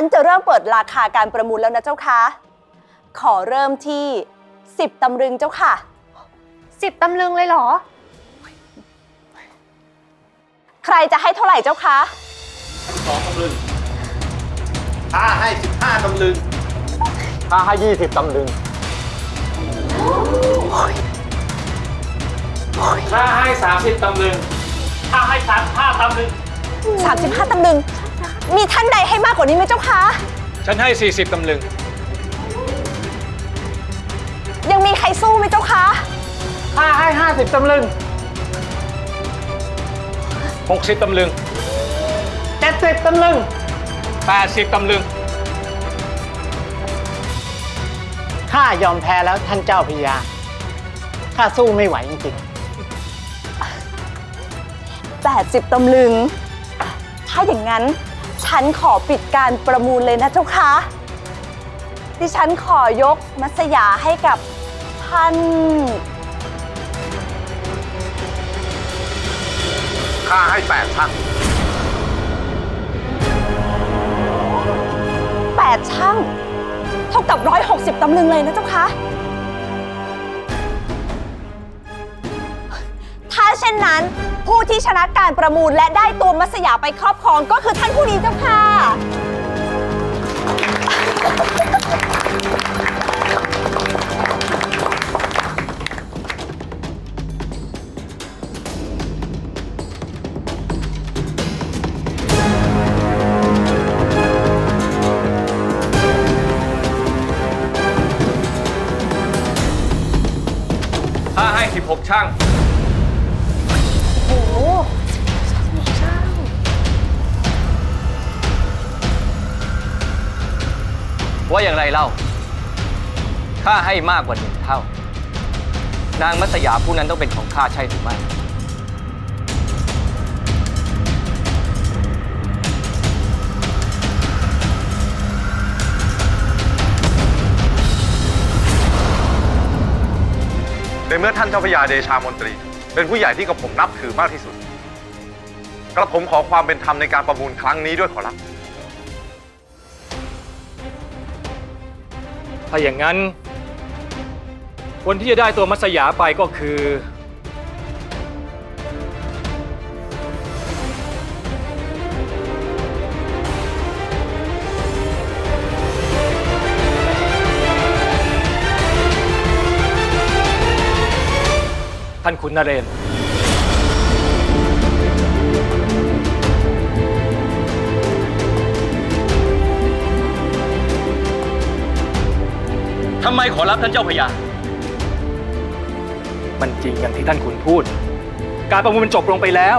นจะเริ่มเปิดราคาการประมูลแล้วนะเจ้าคะ ขอเริ่มที่ 10ตำลึงเจ้าค่ะ สิบตำลึงเลยเหรอ ใครจะให้เท่าไหร่เจ้าคะ สองตำลึงถ้าให้สิบห้าตำลึง ถ้าให้20ตำลึง ถ้าให้30ตำลึง ถ้าให้35ตำลึง35ตำลึง มีท่านใดให้มากกว่านี้ไหมเจ้าคะ ฉันให้ 40 ตำลึง ยังมีใครสู้ไหมเจ้าคะถ้าให้ 50 ตำลึง 60 ตำลึง 70 ตำลึง 80 ตำลึง ข้ายอมแพ้แล้วท่านเจ้าพญาข้าสู้ไม่ไหวจริง80 ตำลึง ถ้าอย่างนั้น ฉันขอปิดการประมูลเลยนะเจ้าคะดิฉันขอยกมัสยาให้กับท่านค่าให้แปดช่าง8ช่างเท่ากับ160ตำลึงเลยนะเจ้าคะถ้าเช่นนั้น ผู้ที่ชนะการประมูลและได้ตัวมัสยาไปครอบครองก็คือท่านผู้นี้เจ้าค่ะ ถ้าให้ 16 ช่าง ว่าอย่างไรเล่า ข้าให้มากกว่าหนึ่งเท่า นางมัสยาผู้นั้นต้องเป็นของข้าใช่หรือไม่ ในเมื่อท่านเจ้าพระยาเดชามนตรี เป็นผู้ใหญ่ที่กับผมนับถือมากที่สุด กระผมขอความเป็นธรรมในการประมูลครั้งนี้ด้วยขอรับ ถ้าอย่างนั้น คนที่จะได้ตัวมัสยาไปก็คือ ท่านขุนนเรน ทำไมขอรับท่านเจ้าพญา มันจริงอย่างที่ท่านขุนพูด การประมูลมันจบลงไปแล้ว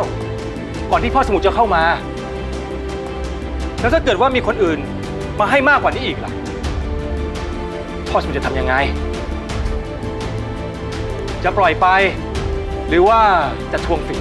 ก่อนที่พ่อสมุทรจะเข้ามา แล้วถ้าเกิดว่ามีคนอื่นมาให้มากกว่านี้อีกล่ะ พ่อสมุทรจะทำยังไง จะปล่อยไป หรือว่าจะทวงฝี